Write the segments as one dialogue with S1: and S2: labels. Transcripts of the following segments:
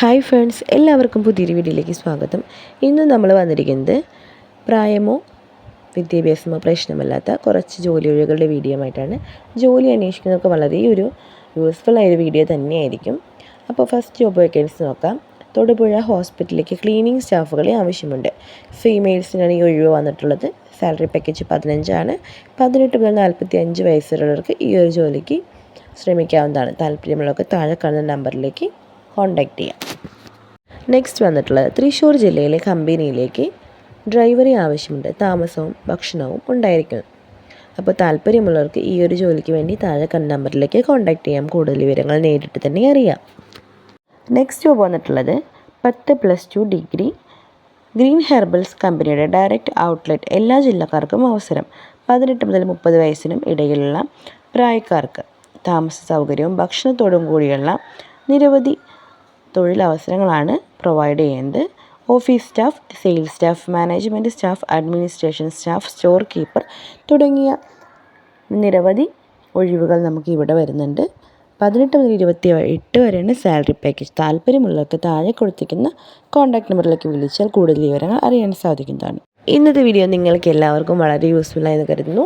S1: Hi friends എല്ലാവർക്കും പുതിയൊരു വീഡിയോയിലേക്ക് സ്വാഗതം. ഇന്ന് നമ്മൾ വന്നിരിക്കുന്നത് പ്രായമോ വിദ്യാഭ്യാസമോ പ്രശ്നമല്ലാത്ത കുറച്ച് ജോലി ഒഴികളുടെ വീഡിയോ ആയിട്ടാണ്. ജോലി അന്വേഷിക്കുന്നവർക്ക് വളരെ ഒരു യൂസ്ഫുൾ ആയൊരു വീഡിയോ തന്നെയായിരിക്കും. അപ്പോൾ ഫസ്റ്റ് ജോബ് വേക്കൻസി നോക്കാം. തൊടുപുഴ ഹോസ്പിറ്റലിലേക്ക് ക്ലീനിങ് സ്റ്റാഫുകളെ ആവശ്യമുണ്ട്. ഫീമെയിൽസിനാണ് ഈ ഒഴിവ് വന്നിട്ടുള്ളത്. സാലറി പാക്കേജ് പതിനഞ്ചാണ്. പതിനെട്ട് മുതൽ നാൽപ്പത്തി അഞ്ച് വയസ്സുള്ളവർക്ക് ഈ ഒരു ജോലിക്ക് ശ്രമിക്കാവുന്നതാണ്. താല്പര്യമുള്ളവർക്ക് താഴെ കാണുന്ന നമ്പറിലേക്ക് കോൺടാക്റ്റ് ചെയ്യാം. നെക്സ്റ്റ് വന്നിട്ടുള്ളത് തൃശ്ശൂർ ജില്ലയിലെ കമ്പനിയിലേക്ക് ഡ്രൈവറി ആവശ്യമുണ്ട്. താമസവും ഭക്ഷണവും ഉണ്ടായിരിക്കണം. അപ്പോൾ താല്പര്യമുള്ളവർക്ക് ഈ ഒരു ജോലിക്ക് വേണ്ടി താഴെ കണ്ട നമ്പറിലേക്ക് കോൺടാക്ട് ചെയ്യാം. കൂടുതൽ വിവരങ്ങൾ നേരിട്ട് തന്നെ അറിയാം. നെക്സ്റ്റ് ജോബ് വന്നിട്ടുള്ളത് പത്ത് plus two degree green herbals കമ്പനിയുടെ ഡയറക്റ്റ് ഔട്ട്ലെറ്റ് എല്ലാ ജില്ലക്കാർക്കും അവസരം. പതിനെട്ട് മുതൽ മുപ്പത് വയസ്സിനും ഇടയിലുള്ള പ്രായക്കാർക്ക് താമസ സൗകര്യവും ഭക്ഷണത്തോടും കൂടിയുള്ള നിരവധി തൊഴിലവസരങ്ങളാണ് പ്രൊവൈഡ് ചെയ്യുന്നത്. Office staff sales staff management staff administration staff store keeper തുടങ്ങിയ നിരവധി ഒഴിവുകൾ നമുക്ക് ഇവിടെ വരുന്നുണ്ട്. പതിനെട്ട് മുതൽ ഇരുപത്തി എട്ട് വരെയാണ് സാലറി പാക്കേജ് താല്പര്യമുള്ളവർക്ക് താഴെ കൊടുത്തിരിക്കുന്ന കോൺടാക്ട് നമ്പറിലേക്ക് വിളിച്ചാൽ കൂടുതൽ വിവരങ്ങൾ അറിയാൻ സാധിക്കുന്നതാണ്. ഇന്നത്തെ വീഡിയോ നിങ്ങൾക്ക് എല്ലാവർക്കും വളരെ യൂസ്ഫുൾ ആയെന്ന് കരുതുന്നു.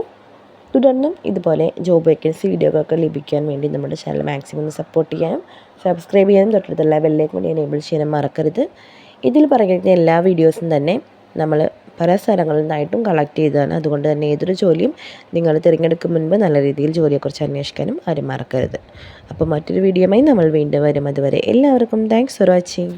S1: തുടർന്നും ഇതുപോലെ ജോബ് വേക്കൻസി വീഡിയോകളൊക്കെ ലഭിക്കാൻ വേണ്ടി നമ്മുടെ ചാനൽ മാക്സിമം സപ്പോർട്ട് ചെയ്യാനും സബ്സ്ക്രൈബ് ചെയ്യാനും തൊട്ടടുത്തുള്ള ബെല്ലേക്ക് കൂടി എനേബിൾ ചെയ്യാനും മറക്കരുത്. ഇതിൽ പറയുന്ന എല്ലാ വീഡിയോസും തന്നെ നമ്മൾ പല സ്ഥലങ്ങളിൽ നിന്നായിട്ടും കളക്ട് ചെയ്തതാണ്. അതുകൊണ്ട് തന്നെ ഏതൊരു ജോലിയും നിങ്ങൾ തിരഞ്ഞെടുക്കും മുൻപ് നല്ല രീതിയിൽ ജോലിയെക്കുറിച്ച് അന്വേഷിക്കാനും ആരും മറക്കരുത്. അപ്പോൾ മറ്റൊരു വീഡിയോയുമായി നമ്മൾ വീണ്ടും വരും. അതുവരെ എല്ലാവർക്കും താങ്ക്സ് ഫോർ വാച്ചിങ്